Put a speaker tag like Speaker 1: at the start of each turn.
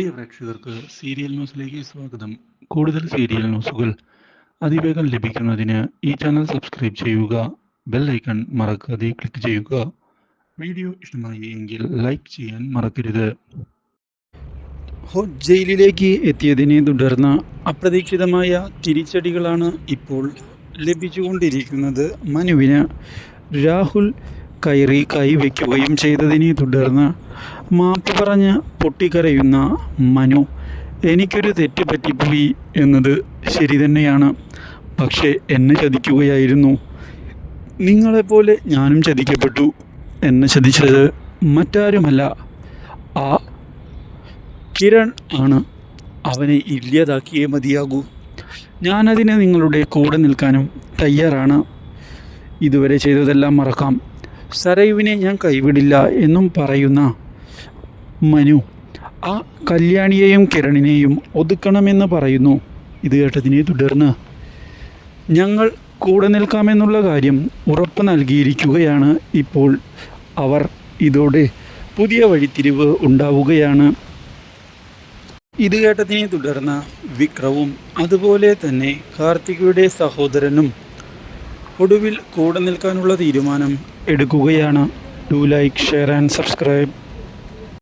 Speaker 1: പ്രിയ പ്രേക്ഷകർക്ക് സീരിയൽ ന്യൂസിലേക്ക് സ്വാഗതം. കൂടുതൽ സീരിയൽ ന്യൂസുകൾ അതിവേഗം ലഭിക്കുന്നതിന് ഈ ചാനൽ സബ്സ്ക്രൈബ് ചെയ്യുക ബെൽ ഐക്കൺ മറക്കാതെ ക്ലിക്ക് ചെയ്യുക. വീഡിയോ ഇഷ്ടമായി എങ്കിൽ ലൈക്ക് ചെയ്യാൻ മറക്കരുത്.
Speaker 2: ഹോ ജയിലിലേക്ക് എത്തിയതിനെ തുടർന്ന് അപ്രതീക്ഷിതമായ തിരിച്ചടികളാണ് ഇപ്പോൾ ലഭിച്ചുകൊണ്ടിരിക്കുന്നത് മനുവിന്. രാഹുൽ കയറി കൈവയ്ക്കുകയും ചെയ്തതിനെ തുടർന്ന് മാപ്പ് പറഞ്ഞ് പൊട്ടിക്കരയുന്ന മനു എനിക്കൊരു തെറ്റ് പറ്റിപ്പോയി എന്നത് ശരി തന്നെയാണ്. പക്ഷേ എന്നെ ചതിക്കുകയായിരുന്നു. നിങ്ങളെപ്പോലെ ഞാനും ചതിക്കപ്പെട്ടു. എന്നെ ചതിച്ചത് മറ്റാരുമല്ല. ആ കിരൺ ആണ്. അവനെ ഇല്ലാതാക്കിയേ മതിയാകൂ. ഞാനതിന് നിങ്ങളുടെ കൂടെ നിൽക്കാനും തയ്യാറാണ്. ഇതുവരെ ചെയ്തതെല്ലാം മറക്കാം. സരയുവിനെ ഞാൻ കൈവിടില്ല എന്നും പറയുന്ന മനു ആ കല്യാണിയെയും കിരണിനെയും ഒതുക്കണമെന്ന് പറയുന്നു. ഇത് കേട്ടതിനെ തുടർന്ന് ഞങ്ങൾ കൂടെ നിൽക്കാമെന്നുള്ള കാര്യം ഉറപ്പ് നൽകിയിരിക്കുകയാണ് ഇപ്പോൾ അവർ ഇതോടെ പുതിയ വഴിത്തിരിവ് ഉണ്ടാവുകയാണ്. ഇത് കേട്ടതിനെ തുടർന്ന് വിക്രവും അതുപോലെ തന്നെ കാർത്തികയുടെ സഹോദരനും ഒടുവിൽ കൂടെ നിൽക്കാനുള്ള തീരുമാനം എടുക്കുകയാണ്. Do like share and subscribe